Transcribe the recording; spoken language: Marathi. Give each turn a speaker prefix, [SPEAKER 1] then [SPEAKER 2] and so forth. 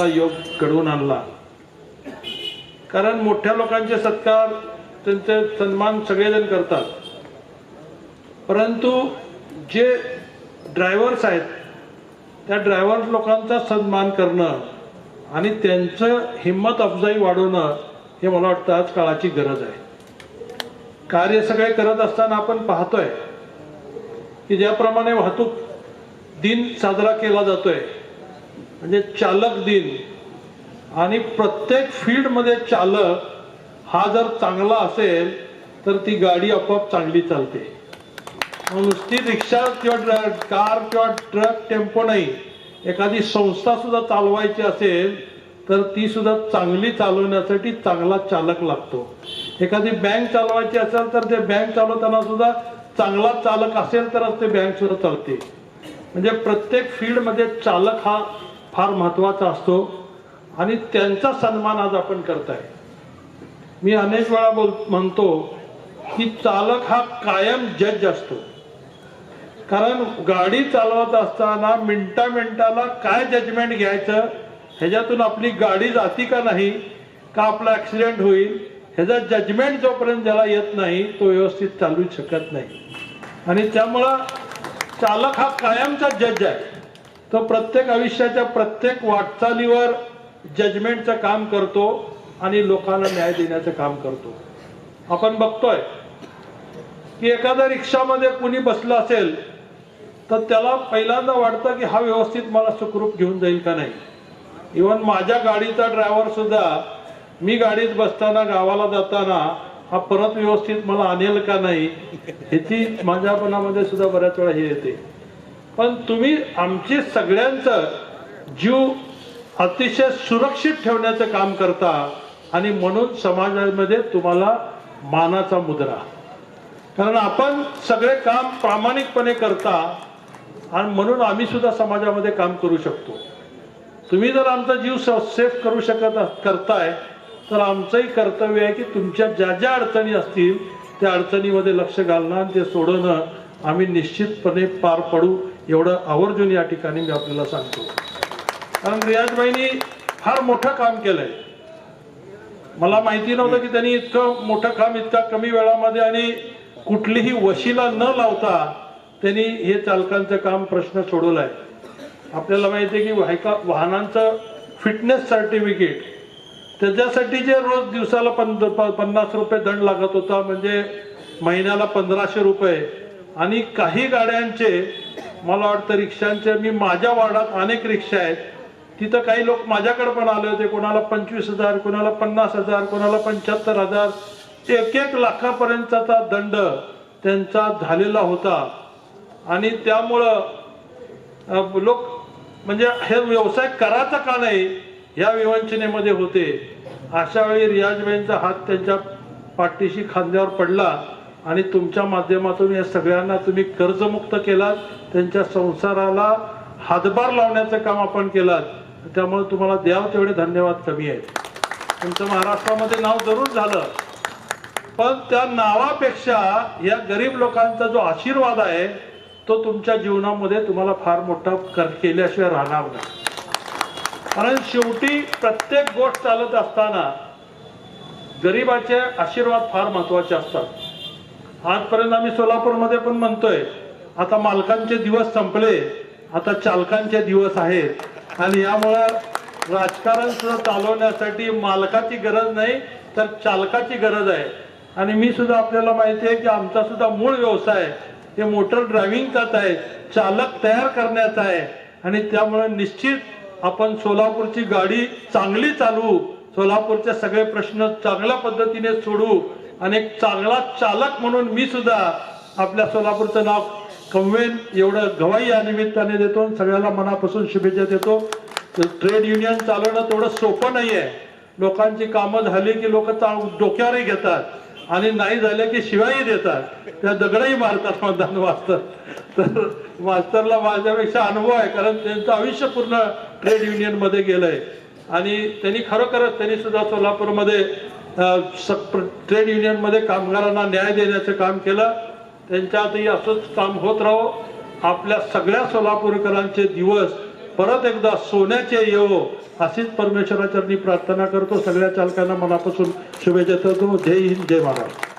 [SPEAKER 1] मला योग घडवून आणला. कारण मोठ्या लोकांचे सत्कार त्यांचे सन्मान सगळेजण करतात. परंतु जे ड्रायव्हर्स आहेत त्या ड्रायव्हर लोकांचा सन्मान करणं आणि त्यांचं हिंमत अफजाई वाढवणं हे मला वाटतं आज काळाची गरज आहे. कार्य सगळे करत असताना आपण पाहतोय की ज्याप्रमाणे वाहतूक दिन साजरा केला जातोय म्हणजे चालक दिन. आणि प्रत्येक फील्डमध्ये चालक हा जर चांगला असेल तर ती गाडी आपोआप चांगली चालते. मग नुसती रिक्षा किंवा कार किंवा ट्रक टेम्पो नाही. एखादी संस्था सुद्धा चालवायची असेल तर ती सुद्धा चांगली चालवण्यासाठी चांगला चालक लागतो. एखादी बँक चालवायची असेल तर ते बँक चालवताना सुद्धा चांगला चालक असेल तरच ते बँक सुद्धा चालते. म्हणजे प्रत्येक फील्डमध्ये चालक हा फार महत्त्वाचा असतो आणि त्यांचा सन्मान आज आपण करताय. मी अनेक वेळा बोल म्हणतो की चालक हा कायम जज असतो. कारण गाडी चालवत असताना मिनटा मिनटाला काय जजमेंट घ्यायचं? ह्याच्यातून आपली गाडी जाती का नाही? का आपला ॲक्सिडेंट होईल? ह्याचा जजमेंट जोपर्यंत ज्याला येत नाही तो व्यवस्थित चालू शकत नाही. आणि त्यामुळं चालक हा कायमचा जज आहे. तो प्रत्येक आयुष्याच्या प्रत्येक वाटचालीवर जजमेंटचं काम करतो आणि लोकांना न्याय देण्याचं काम करतो. आपण बघतोय की एखाद्या रिक्षामध्ये कुणी बसलं असेल तर त्याला पहिल्यांदा वाटतं की हा व्यवस्थित मला सुखरूप घेऊन जाईल का नाही. इवन माझ्या गाडीचा ड्रायव्हर सुद्धा मी गाडीत बसताना गावाला जाताना हा परत व्यवस्थित मला आणेल का नाही ह्याची माझ्या मनामध्ये सुद्धा बऱ्याच वेळा हे येते. पण तुम्ही आमची सगळ्यांचं जीव अतिशय सुरक्षित ठेवण्याचं काम करता आणि म्हणून समाजामध्ये तुम्हाला मानाचा मुद्रा. कारण आपण सगळे काम प्रामाणिकपणे करता आणि म्हणून आम्ही सुद्धा समाजामध्ये काम करू शकतो. तुम्ही जर आमचा जीव सेफ करू शकत करताय तर आमचंही कर्तव्य आहे की तुमच्या ज्या ज्या अडचणी असतील त्या अडचणीमध्ये लक्ष घालणं आणि ते सोडवणं आम्ही निश्चितपणे पार पडू. एवढं आवर्जून या ठिकाणी मी आपल्याला सांगतो. कारण रियाजबाईंनी फार मोठं काम केलंय. मला माहिती नव्हतं की त्यांनी इतकं मोठं काम इतका कमी वेळामध्ये आणि कुठलीही वशीला न लावता त्यांनी हे चालकांचं काम प्रश्न सोडवलाय. आपल्याला माहिती आहे की वाहका वाहनांचं फिटनेस सर्टिफिकेट त्याच्यासाठी जे रोज दिवसाला पन्नास रुपये दंड लागत होता म्हणजे महिन्याला पंधराशे रुपये आणि काही गाड्यांचे मला वाटतं रिक्षांचे मी माझ्या वार्डात अनेक रिक्षा आहेत. तिथं काही लोक माझ्याकडे पण आले होते. कोणाला पंचवीस हजार कोणाला पन्नास हजार कोणाला पंच्याहत्तर हजार. एक एक लाखापर्यंतचा दंड त्यांचा झालेला होता. आणि त्यामुळं लोक म्हणजे हे व्यवसाय करायचा का नाही या विवंचनेमध्ये होते. अशा वेळी रियाजबाईंचा हात त्यांच्या पाठीशी खांद्यावर पडला. आणि तुमच्या माध्यमातून या सगळ्यांना तुम्ही कर्जमुक्त केलात त्यांच्या संसाराला हातभार लावण्याचं काम आपण केलात त्यामुळे तुम्हाला द्याव तेवढे धन्यवाद कमी आहेत. तुमचं महाराष्ट्रामध्ये नाव जरूर झालं. पण त्या नावापेक्षा या गरीब लोकांचा जो आशीर्वाद आहे तो तुमच्या जीवनामध्ये तुम्हाला फार मोठा कर केल्याशिवाय राहणार नाही. कारण शेवटी प्रत्येक गोष्ट चालत असताना गरिबाचे आशीर्वाद फार महत्त्वाचे असतात. आजपर्यंत आम्ही सोलापूरमध्ये पण म्हणतोय आता मालकांचे दिवस संपले आता चालकांचे दिवस आहेत. आणि यामुळं राजकारण सुद्धा चालवण्यासाठी मालकाची गरज नाही तर चालकाची गरज आहे. आणि मी सुद्धा आपल्याला माहिती आहे की आमचा सुद्धा मूळ व्यवसाय हे मोटर ड्रायव्हिंगचाच आहे चालक तयार करण्याचा आहे. आणि त्यामुळे निश्चित आपण सोलापूरची गाडी चांगली चालवू सोलापूरचे सगळे प्रश्न चांगल्या पद्धतीने सोडू आणि एक चांगला चालक म्हणून मी सुद्धा आपल्या सोलापूरचं नाव कमवेन एवढं गवाई या निमित्ताने देतो सगळ्याला मनापासून शुभेच्छा देतो. ट्रेड युनियन चालवणं तेवढं सोपं नाही आहे लोकांची कामं झाली की लोक डोक्यावरही घेतात आणि नाही झाले की शिवायही देतात. त्या दगडही मारतात मतदान मास्तर. तर मास्तरला माझ्यापेक्षा अनुभव आहे कारण त्यांचं आयुष्य पूर्ण ट्रेड युनियनमध्ये गेलं गेलंय. आणि त्यांनी खरोखरच त्यांनी सुद्धा सोलापूरमध्ये ट्रेड युनियनमध्ये कामगारांना न्याय देण्याचं काम केलं. त्यांच्या आतही असंच काम होत राहो. आपल्या सगळ्या सोलापूरकरांचे दिवस परत एकदा सोन्याचे येवो अशीच परमेश्वराचरणी प्रार्थना करतो. सगळ्या चालकांना मनापासून शुभेच्छा देतो. जय हिंद जय महाराष्ट्र.